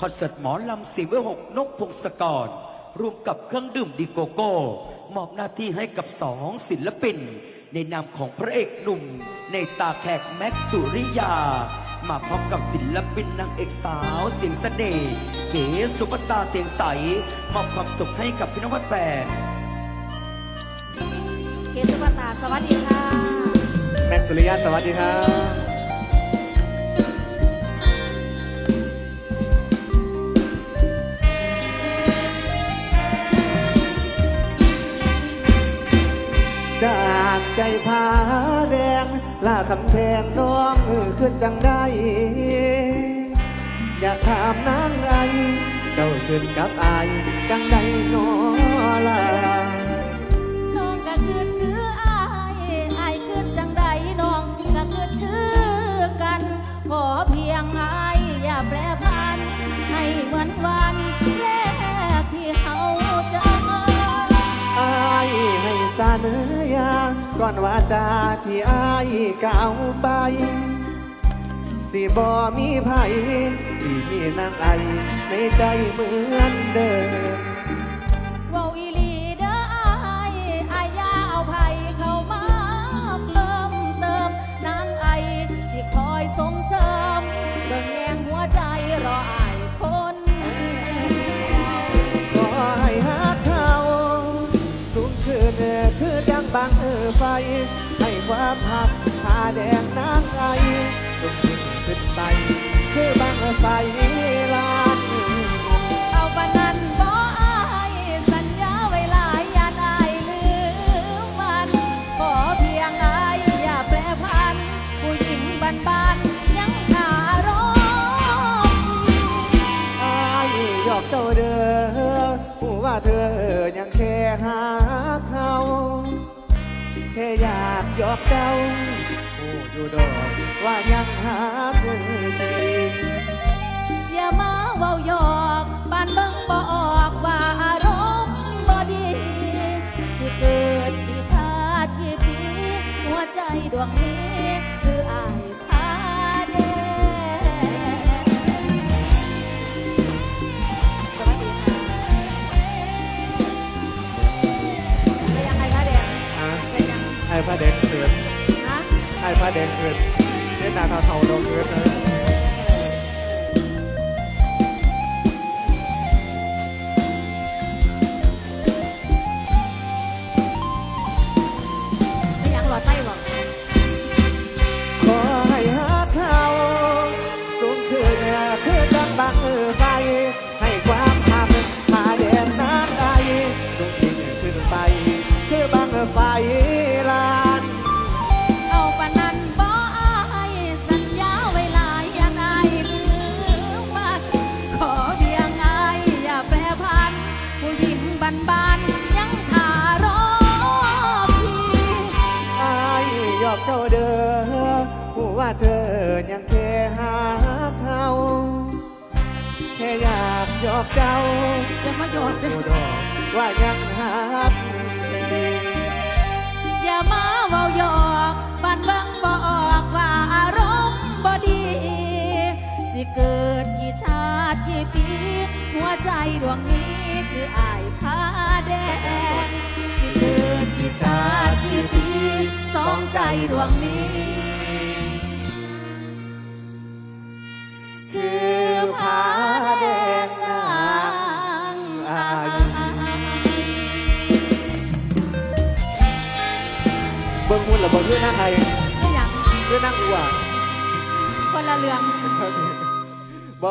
คอนเสิร์ตหมอลำสีเวอร์หกนกพงศกรรวมกับเครื่องดื่มดีโกโก้ มอบหน้าที่ให้กับสองศิลปิน ในนามของพระเอกหนุ่ม ในตาแขกแม็กซ์สุริยา มาพร้อมกับศิลปินนางเอกสาวเสียงเสน่ห์เก๋สุปตาเสียงใส มอบความสุขให้กับพี่นวัดแฟนเคสุปตาสวัสดีค่ะ แม็กซ์สุริยะสวัสดีครับ ใจผาแดงล่าคำแพงน้องขึ้นจังได้ อยากถามนางไอเจ้าขึ้นกับอายจังได้นอลาน้องก็คืดคืออายอายคืดจังใดน้องก็คืดคือกัน ขอเพียงอายอย่าแปรพันให้เหมือนวัน อนว่าจาที่อายกล่าวไป สิบ่มีไผสิมีนางไอในใจเหมือนเดิมเว้าอีหลีเด้ออายอายอย่าเอาไผเข้ามาเพิ่มเติมนางไอสิคอยส่งเสริมเบิ่งแยงหัวใจรออายคนเดียวก็ให้หักเขาสูงขึ้นคือดัง บางเออไฟ ให้ความหักผาแดงนางไอสูงขึ้นขึ้นไป แค่อยากหยอกเจ้าผู้อยู่ดอกว่ายังหาเธอจริงอย่ามาเว้าหยอกปานเบิ่งบ่ออกว่าอารมณ์บ่ดี สิเกิดที่ชาติที่ปีหัวใจดวงนี้ ไอ้ผ้าแดงเกิดเล่นนาคาเขาลงเกิดนะไป เจ้าเด้อผู้ว่าเธอยังแค่หาเขาแค่อยากหยอกเจ้าอย่ามาโยนโอ้ดอกว่ายังหักจริงอย่ามาเว้าหยอกปานเบิ่งบ่ออกว่าอารมณ์บ่ดี สิเกิดกี่ชาติกี่ปี หัวใจดวงนี้คืออายพาแดง ใจดวงนี้ คือผาแดงนางอายเบิ่งมุ่นหรือเบิ่งเพื่อนนั่งไงไม่อยากเพื่อนนั่งอัวคนละเรื่องบ่